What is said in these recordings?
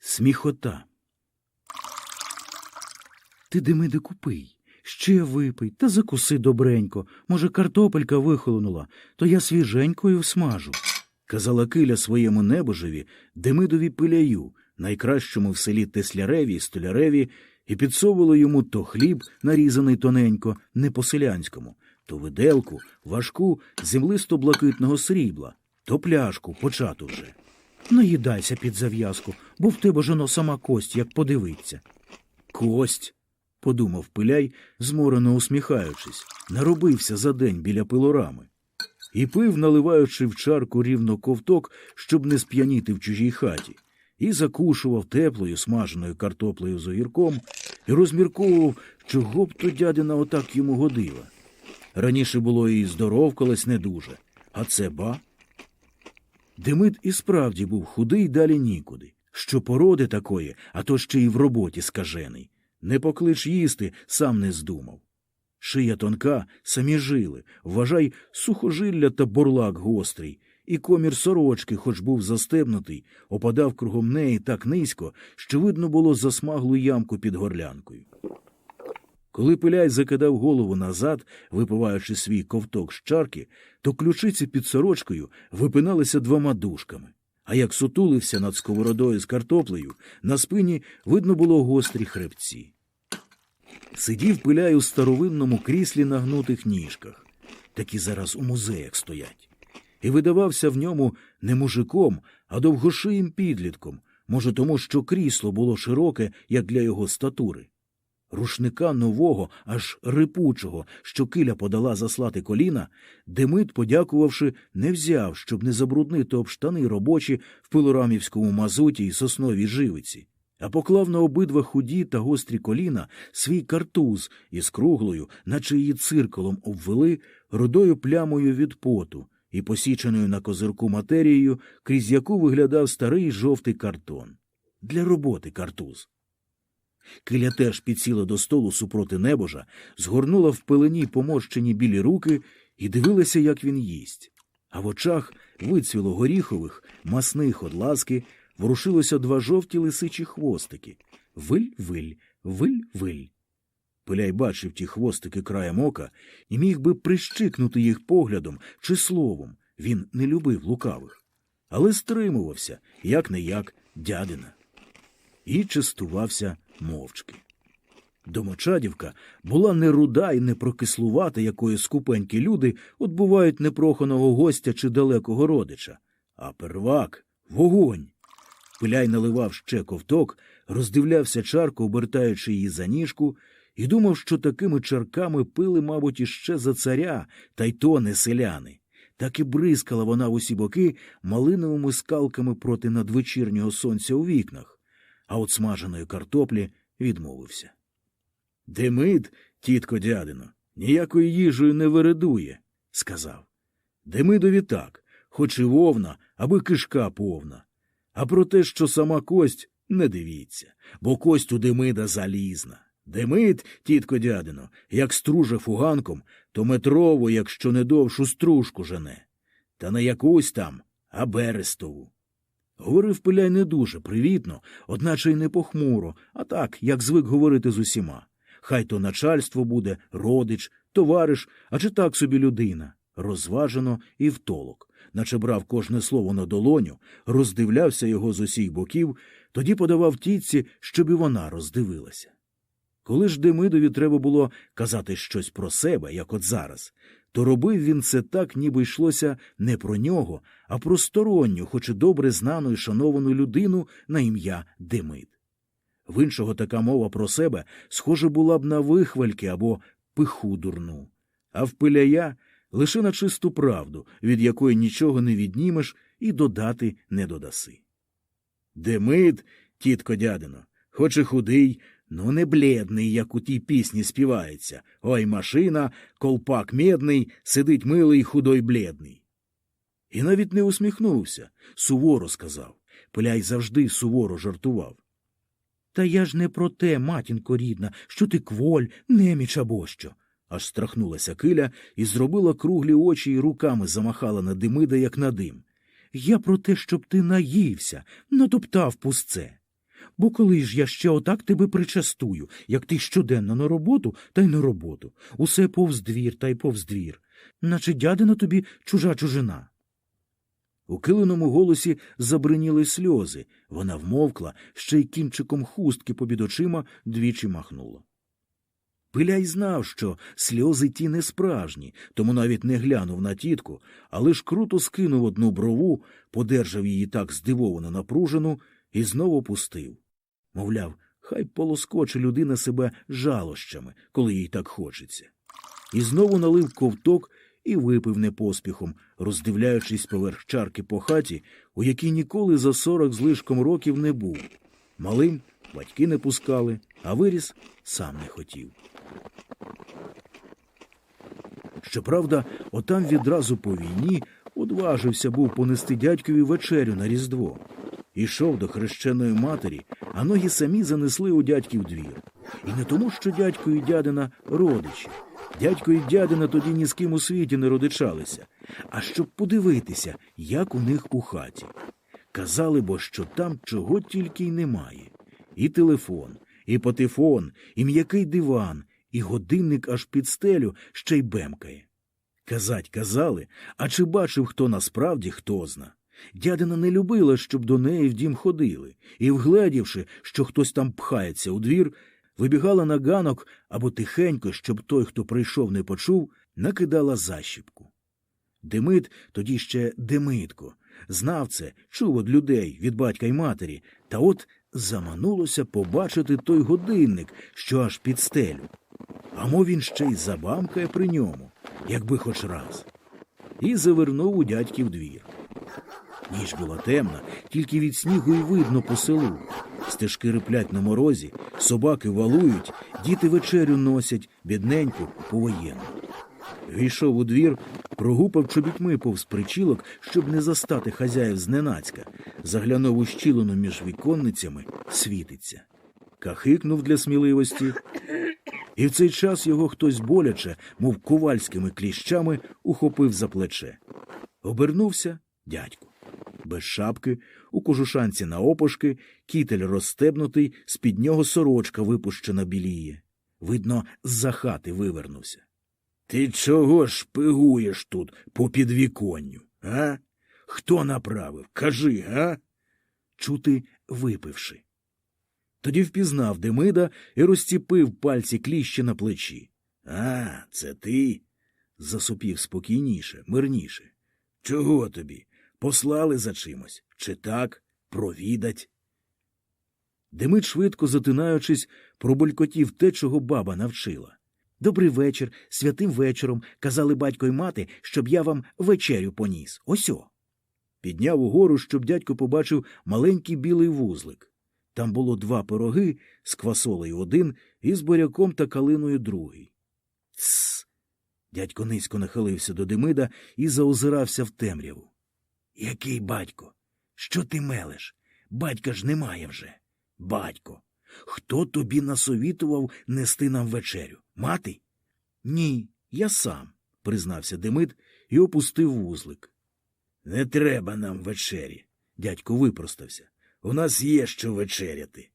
Сміхота. Ти Демиде купий, ще випий та закуси добренько. Може, картопелька вихолонула, то я свіженькою всмажу. Казала киля своєму небожеві Демидові пиляю, найкращому в селі Тесляреві і Столяреві, і підсовувало йому то хліб, нарізаний тоненько, не по-селянському, то виделку, важку землисто-блакитного срібла, то пляшку, почату вже. Наїдайся під зав'язку, бо в тебе жоно сама кость, як подивиться. Кость, подумав пиляй, зморено усміхаючись, наробився за день біля пилорами. І пив, наливаючи в чарку рівно ковток, щоб не сп'яніти в чужій хаті, і закушував теплою смаженою картоплею з огірком, і розмірковував, чого б то дядина отак йому годила. Раніше було і здоровкалось не дуже, а це ба. Демид і справді був худий далі нікуди. Що породи такої, а то ще й в роботі скажений. Не поклич їсти, сам не здумав. Шия тонка, самі жили, вважай, сухожилля та бурлак гострий, і комір сорочки, хоч був застебнутий, опадав кругом неї так низько, що видно було засмаглу ямку під горлянкою. Коли пиляй закидав голову назад, випиваючи свій ковток з чарки, то ключиці під сорочкою випиналися двома дужками. А як сутулився над сковородою з картоплею, на спині видно було гострі хребці. Сидів пиляй у старовинному кріслі на гнутих ніжках, такі зараз у музеях стоять, і видавався в ньому не мужиком, а довгошиїм підлітком, може, тому, що крісло було широке, як для його статури. Рушника нового, аж рипучого, що киля подала заслати коліна, Демид, подякувавши, не взяв, щоб не забруднити об штани робочі в пилорамівському мазуті і сосновій живиці, а поклав на обидва худі та гострі коліна свій картуз із круглою, наче її цирколом обвели, рудою плямою від поту і посіченою на козирку матерією, крізь яку виглядав старий жовтий картон. Для роботи картуз. Киля теж підсіла до столу супроти небожа, згорнула в пелені помощені білі руки і дивилася, як він їсть. А в очах вицвіло горіхових, масних од ласки, ворушилося два жовті лисичі хвостики. Виль-виль, виль-виль. Пиляй бачив ті хвостики краєм ока і міг би прищикнути їх поглядом чи словом. Він не любив лукавих. Але стримувався, як не як, дядина і частувався мовчки. Домочадівка була не руда і не прокислувата, якої скупенькі люди от бувають непроханого гостя чи далекого родича, а первак вогонь. Пиляй наливав ще ковток, роздивлявся чарку, обертаючи її за ніжку, і думав, що такими чарками пили, мабуть, іще за царя, та й то не селяни. Так і бризкала вона в усі боки малиновими скалками проти надвечірнього сонця у вікнах а от смаженої картоплі відмовився. Демид, тітко дядино, ніякою їжею не вередує, сказав. Демидові так, хоч і вовна, аби кишка повна. А про те, що сама кость, не дивіться, бо кость у Демида залізна. Демид, тітко дядино, як струже фуганком, то метрову, якщо не довшу стружку жене. Та не якусь там, а берестову. Говорив пиляй не дуже привітно, одначе й не похмуро, а так, як звик говорити з усіма. Хай то начальство буде, родич, товариш, а чи так собі людина. Розважено і втолок, наче брав кожне слово на долоню, роздивлявся його з усіх боків, тоді подавав тітці, щоб і вона роздивилася. Коли ж Демидові треба було казати щось про себе, як от зараз, то робив він це так, ніби йшлося не про нього, а про сторонню, хоч і добре знану і шановану людину на ім'я Демид. В іншого така мова про себе схоже була б на вихвальки або пиху дурну, а в пиляя лише на чисту правду, від якої нічого не віднімеш і додати не додаси. Демид, тітко дядино, хоч і худий, Ну, не бледний, як у тій пісні співається. Ой машина, колпак медний, сидить милий, худой бледний. І навіть не усміхнувся, суворо сказав. Пиляй завжди суворо жартував. Та я ж не про те, матінко рідна, що ти кволь, неміч або що. Аж страхнулася киля і зробила круглі очі і руками замахала на Демида, як на дим. Я про те, щоб ти наївся, натоптав пусце. Бо коли ж я ще отак тебе причастую, як ти щоденно на роботу та й на роботу, усе повз двір та й повз двір, наче дядина тобі чужа чужина. У киленому голосі забриніли сльози. Вона вмовкла, ще й кінчиком хустки побід очима двічі махнула. Пиляй знав, що сльози ті не справжні, тому навіть не глянув на тітку, а лиш круто скинув одну брову, подержав її так здивовано напружену і знову пустив. Мовляв, хай полоскоче людина себе жалощами, коли їй так хочеться. І знову налив ковток і випив непоспіхом, роздивляючись поверх чарки по хаті, у якій ніколи за сорок з лишком років не був. Малим батьки не пускали, а виріс сам не хотів. Щоправда, отам відразу по війні одважився був понести дядькові вечерю на Різдво. Ішов до хрещеної матері, а ноги самі занесли у дядьків двір. І не тому, що дядько і дядина родичі. Дядько і дядина тоді ні з ким у світі не родичалися, а щоб подивитися, як у них у хаті. Казали бо, що там чого тільки й немає. І телефон, і патефон, і м'який диван, і годинник аж під стелю ще й бемкає. Казать казали, а чи бачив хто насправді, хто зна. Дядина не любила, щоб до неї в дім ходили, і, вгледівши, що хтось там пхається у двір, вибігала на ганок або тихенько, щоб той, хто прийшов, не почув, накидала защіпку. Демид, тоді ще Демидко, знав це, чув від людей, від батька й матері, та от заманулося побачити той годинник, що аж під стелю. А мов він ще й забамкає при ньому, якби хоч раз. І завернув у дядьків двір. Ніч була темна, тільки від снігу й видно по селу. Стежки риплять на морозі, собаки валують, діти вечерю носять, бідненьку повоєнну. Війшов у двір, прогупав чобітьми повз причілок, щоб не застати хазяїв зненацька, заглянув у щілину між віконницями, світиться. Кахикнув для сміливості, і в цей час його хтось боляче, мов ковальськими кліщами, ухопив за плече. Обернувся дядько. Без шапки, у кожушанці на опошки, кітель розстебнутий, з-під нього сорочка випущена біліє. Видно, з-за хати вивернувся. Ти чого ж пигуєш тут по підвіконню, а? Хто направив? Кажи, а? Чути випивши. Тоді впізнав Демида і розціпив пальці кліщі на плечі. А, це ти? засупів спокійніше, мирніше. Чого тобі? Послали за чимось? Чи так? Провідать? Демид, швидко затинаючись, пробулькотів те, чого баба навчила. Добрий вечір, святим вечором, казали батько й мати, щоб я вам вечерю поніс. Осьо. Підняв угору, щоб дядько побачив маленький білий вузлик. Там було два пироги з квасолею один і з буряком та калиною другий. Тсс. Дядько низько нахилився до Демида і заозирався в темряву. Який батько? Що ти мелеш? Батька ж немає вже. Батько. Хто тобі насовітував нести нам вечерю? Мати? Ні, я сам, признався Демид і опустив вузлик. Не треба нам вечері. Дядько випростався. У нас є що вечеряти.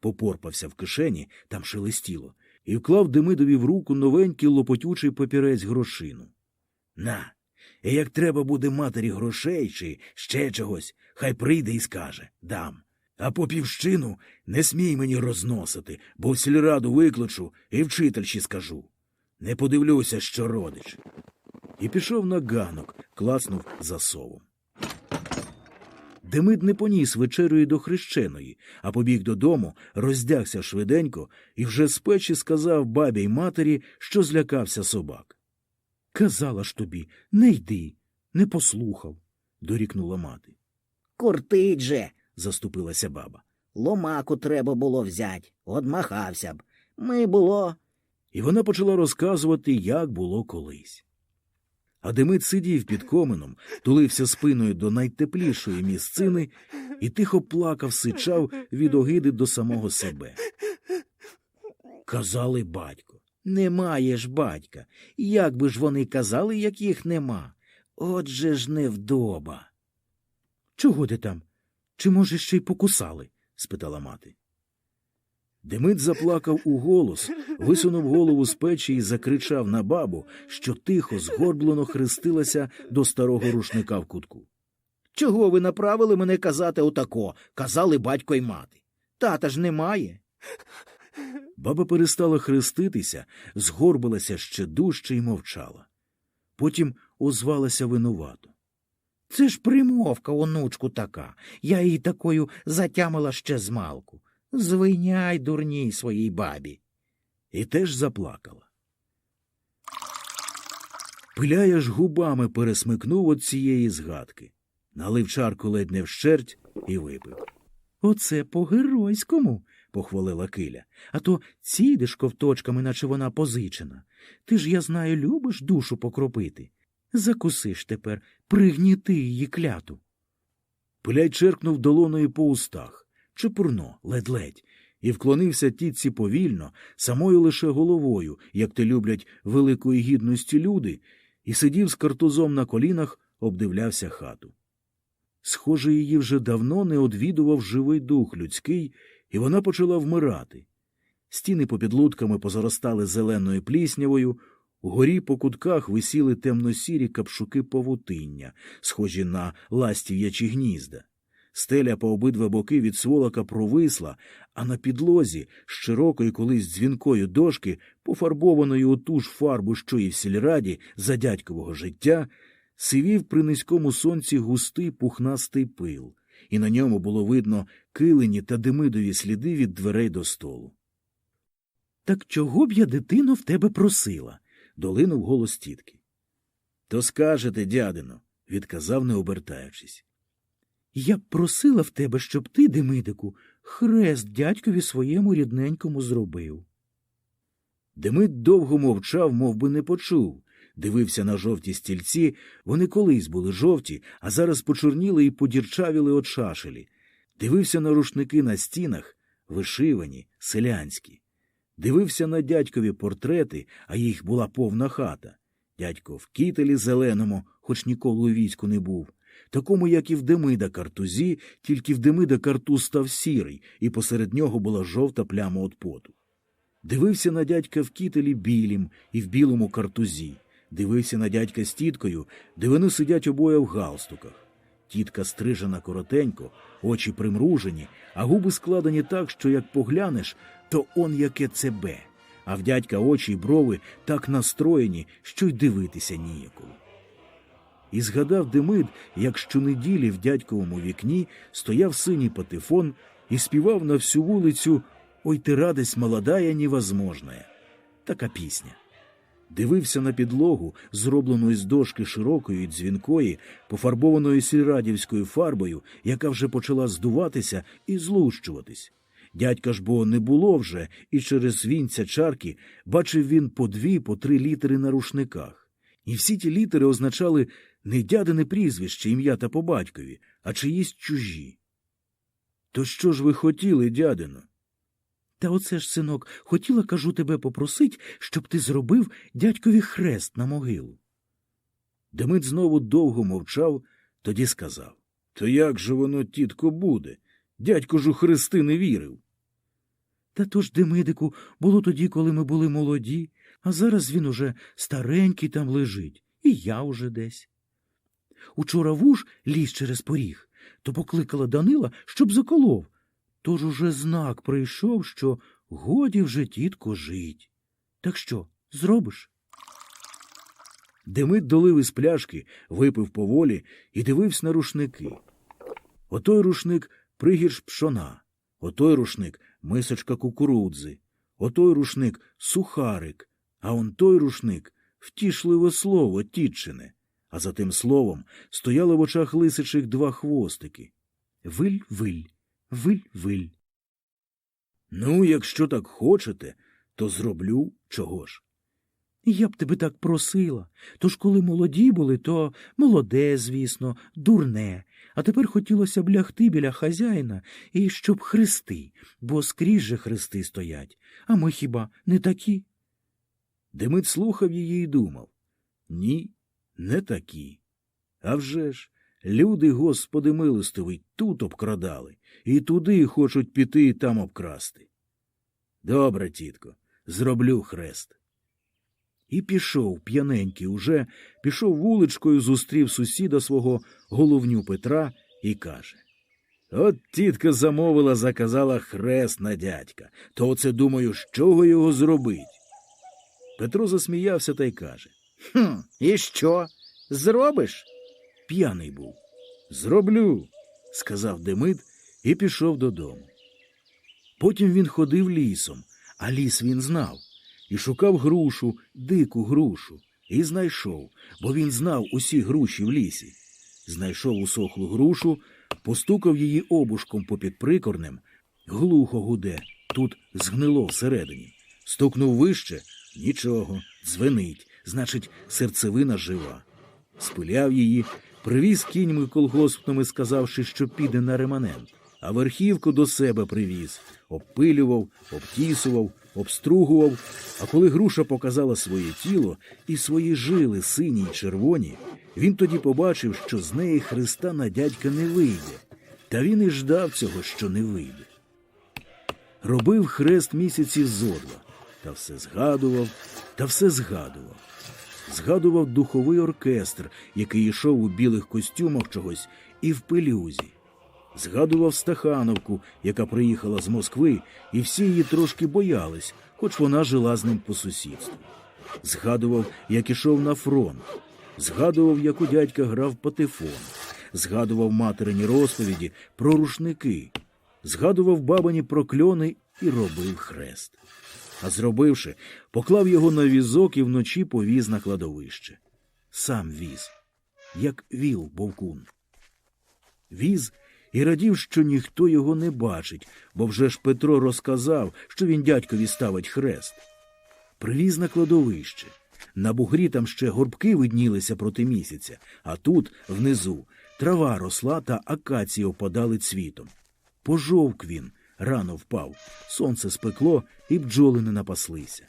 Попорпався в кишені, там шелестіло, і вклав Демидові в руку новенький лопотючий папірець грошину. На, і як треба буде матері грошей чи ще чогось, хай прийде і скаже дам. А попівщину не смій мені розносити, бо в сільраду викличу і вчительші скажу. Не подивлюся, що родич. І пішов на ганок, класнув засовом. Демид не поніс вечерю до хрещеної, а побіг додому, роздягся швиденько і вже з печі сказав бабі й матері, що злякався собак. Казала ж тобі, не йди, не послухав, дорікнула мати. Куртить же, Заступилася баба. ломаку треба було взять, одмахався б. Ми було. І вона почала розказувати, як було колись. А Демид сидів під коменом, тулився спиною до найтеплішої місцини і тихо плакав, сичав від огиди до самого себе. Казали батько. Немає ж батька. Як би ж вони казали, як їх нема? Отже ж невдоба. Чого ти там? Чи, може, ще й покусали? спитала мати. Демид заплакав у голос, висунув голову з печі і закричав на бабу, що тихо, згорблено хрестилася до старого рушника в кутку. Чого ви направили мене казати отако? Казали батько й мати. Тата ж немає. Баба перестала хреститися, згорбилася ще дужче і мовчала. Потім озвалася винувато. Це ж примовка, онучку, така. Я її такою затямила ще з малку. Звиняй, дурній своїй бабі. І теж заплакала. Пиляя ж губами пересмикнув от цієї згадки, налив чарку ледь не вщерть і випив. Оце по-геройському, похвалила киля. А то цідиш ковточками, наче вона позичена. Ти ж, я знаю, любиш душу покропити. Закусиш тепер, пригніти її кляту. Пиляй черкнув долоною по устах, чепурно, ледь-ледь, і вклонився тітці повільно, самою лише головою, як те люблять великої гідності люди, і сидів з картузом на колінах, обдивлявся хату. Схоже, її вже давно не одвідував живий дух людський, і вона почала вмирати. Стіни попід лутками позаростали зеленою пліснявою, угорі по кутках висіли темно-сірі капшуки павутиння, схожі на ластів'ячі гнізда. Стеля по обидва боки від сволока провисла, а на підлозі з широкої колись дзвінкої дошки, пофарбованої у ту ж фарбу, що і в сільраді за дядькового життя, сивів при низькому сонці густий пухнастий пил, і на ньому було видно килені та демидові сліди від дверей до столу. Так чого б я, дитино, в тебе просила? долинув голос тітки. То скажете, дядино, відказав, не обертаючись. Я б просила в тебе, щоб ти, Демидику, хрест дядькові своєму рідненькому зробив. Демид довго мовчав, мов би не почув, дивився на жовті стільці, вони колись були жовті, а зараз почорніли і подірчавіли от шашелі. Дивився на рушники на стінах, вишивані, селянські. Дивився на дядькові портрети, а їх була повна хата. Дядько в кітелі зеленому, хоч ніколи у війську не був, такому, як і в Демида картузі, тільки в Демида картуз став сірий, і посеред нього була жовта пляма від поту. Дивився на дядька в кітелі білім і в білому картузі. Дивився на дядька з тіткою, де вони сидять обоє в галстуках. Тітка стрижена коротенько, очі примружені, а губи складені так, що як поглянеш, то он яке цебе, а в дядька очі й брови так настроєні, що й дивитися ніяково. І згадав Демид, як щонеділі в дядьковому вікні стояв синій патефон і співав на всю вулицю «Ой ти радость молодая невозможная» така пісня. Дивився на підлогу, зроблену із дошки широкої дзвінкої, пофарбованої сільрадівською фарбою, яка вже почала здуватися і злущуватись. Дядька ж бо не було вже, і через вінця чарки бачив він по дві, по три літери на рушниках. І всі ті літери означали не дядине прізвище, ім'я та по батькові, а чиїсь чужі. То що ж ви хотіли, дядино? Та оце ж, синок, хотіла, кажу, тебе попросить, щоб ти зробив дядькові хрест на могилу. Демид знову довго мовчав, тоді сказав То як же воно, тітко, буде? Дядько ж у хрести не вірив. Та то Демидику, було тоді, коли ми були молоді, а зараз він уже старенький там лежить, і я уже десь. Учора вуж ліз через поріг, то покликала Данила, щоб заколов. Тож уже знак прийшов, що годі вже тітко жить. Так що, зробиш? Демид долив із пляшки, випив поволі і дивився на рушники. Отой рушник пригірш пшона, отой рушник мисочка кукурудзи, отой рушник сухарик, а он той рушник втішливе слово тітчине, а за тим словом стояли в очах лисичих два хвостики. Виль-виль. Виль-виль. Ну, якщо так хочете, то зроблю чого ж. Я б тебе так просила. Тож, коли молоді були, то молоде, звісно, дурне. А тепер хотілося б лягти біля хазяїна і щоб хрести, бо скрізь же хрести стоять. А ми хіба не такі? Демид слухав її і думав Ні, не такі. А вже ж, Люди, Господи милостивий, тут обкрадали, і туди хочуть піти і там обкрасти. Добре, тітко, зроблю хрест. І пішов, п'яненький уже, пішов вуличкою, зустрів сусіда свого головню Петра і каже От тітка замовила, заказала хрест на дядька, то оце думаю, з чого його зробить. Петро засміявся та й каже Хм, і що? Зробиш? П'яний був. Зроблю, сказав Демид і пішов додому. Потім він ходив лісом, а ліс він знав, і шукав грушу, дику грушу, і знайшов, бо він знав усі груші в лісі. Знайшов усохлу грушу, постукав її обушком попід прикорнем, глухо гуде, тут згнило всередині. Стукнув вище нічого, дзвенить, значить, серцевина жива. Спиляв її, привіз кіньми колгоспними, сказавши, що піде на реманент, а верхівку до себе привіз, обпилював, обтісував, обстругував. А коли груша показала своє тіло і свої жили сині й червоні, він тоді побачив, що з неї Христа на дядька не вийде, та він і ждав цього, що не вийде. Робив хрест місяців зо два, та все згадував, та все згадував. Згадував духовий оркестр, який йшов у білих костюмах чогось, і в пелюзі. Згадував Стахановку, яка приїхала з Москви, і всі її трошки боялись, хоч вона жила з ним по сусідству. Згадував, як ішов на фронт. Згадував, як у дядька грав патефон. Згадував материні розповіді про рушники. Згадував бабині прокльони і робив хрест а зробивши, поклав його на візок і вночі повіз на кладовище. Сам віз, як віл вовкун. Віз і радів, що ніхто його не бачить, бо вже ж Петро розказав, що він дядькові ставить хрест. Привіз на кладовище. На бугрі там ще горбки виднілися проти місяця, а тут, внизу, трава росла та акації опадали цвітом. Пожовк він, рано впав, сонце спекло, і бджоли не напаслися.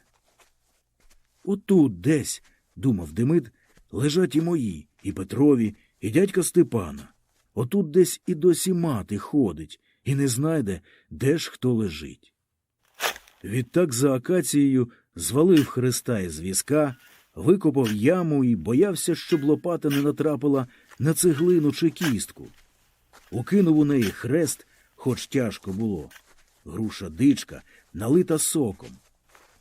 Отут десь, думав Демид, лежать і мої, і Петрові, і дядька Степана. Отут десь і досі мати ходить, і не знайде, де ж хто лежить. Відтак за акацією звалив хреста із візка, викопав яму і боявся, щоб лопата не натрапила на цеглину чи кістку. Укинув у неї хрест, хоч тяжко було. Груша дичка, налита соком.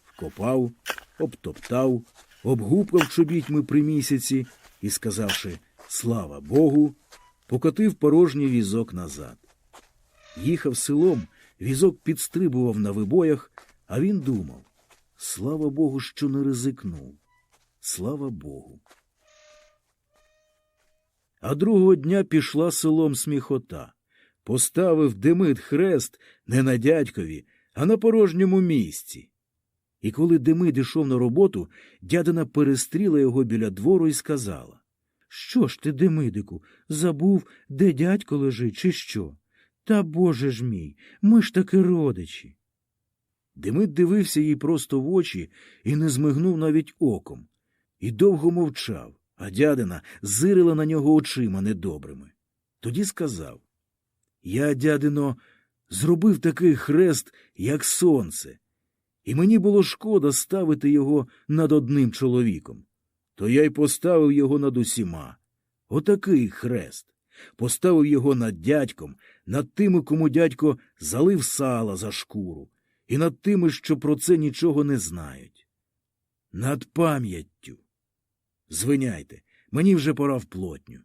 Вкопав, обтоптав, обгупкав чобітьми при місяці і, сказавши Слава Богу, покотив порожній візок назад. Їхав селом, візок підстрибував на вибоях, а він думав Слава Богу, що не ризикнув. Слава Богу. А другого дня пішла селом сміхота. Поставив Демид хрест не на дядькові, а на порожньому місці. І коли Демид ішов на роботу, дядина перестріла його біля двору і сказала Що ж ти, Демидику, забув, де дядько лежить, чи що? Та боже ж мій, ми ж таки родичі. Демид дивився їй просто в очі і не змигнув навіть оком. І довго мовчав, а дядина зирила на нього очима недобрими. Тоді сказав Я, дядино, зробив такий хрест, як сонце, і мені було шкода ставити його над одним чоловіком. То я й поставив його над усіма. Отакий хрест. Поставив його над дядьком, над тими, кому дядько залив сала за шкуру, і над тими, що про це нічого не знають. Над пам'яттю. Звиняйте, мені вже пора в плотню.